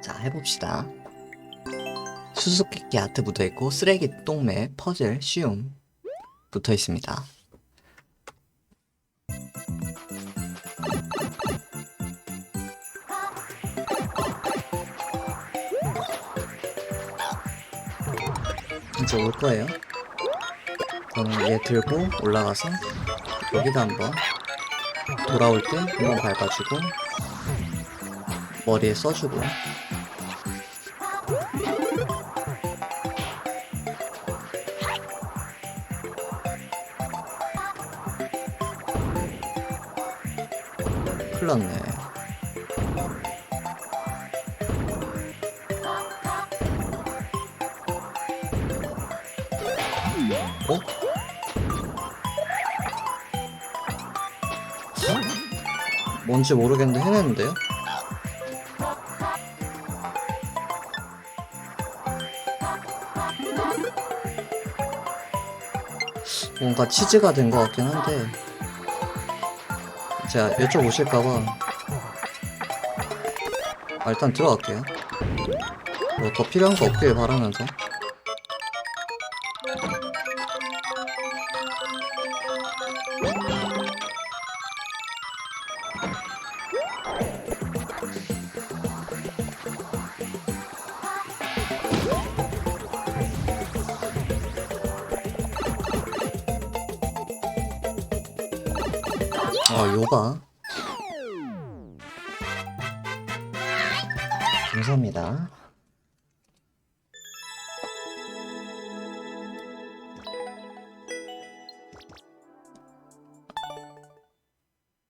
자, 해봅시다. 수수께끼 아트 묻어 있고 쓰레기 똥매 퍼즐 쉬움 붙어 있습니다. 이제 올 거예요. 저는 얘 들고 올라가서 여기다 한번 돌아올 때 한번 밟아주고 머리에 써주고 큰일 났네 어? 뭔지 모르겠는데 해냈는데요? 뭔가 치즈가 된 것 같긴 한데 제가 여쭤보실까봐. 아, 일단 들어갈게요. 뭐 더 필요한 거 없길 바라면서 아 요가? 감사합니다.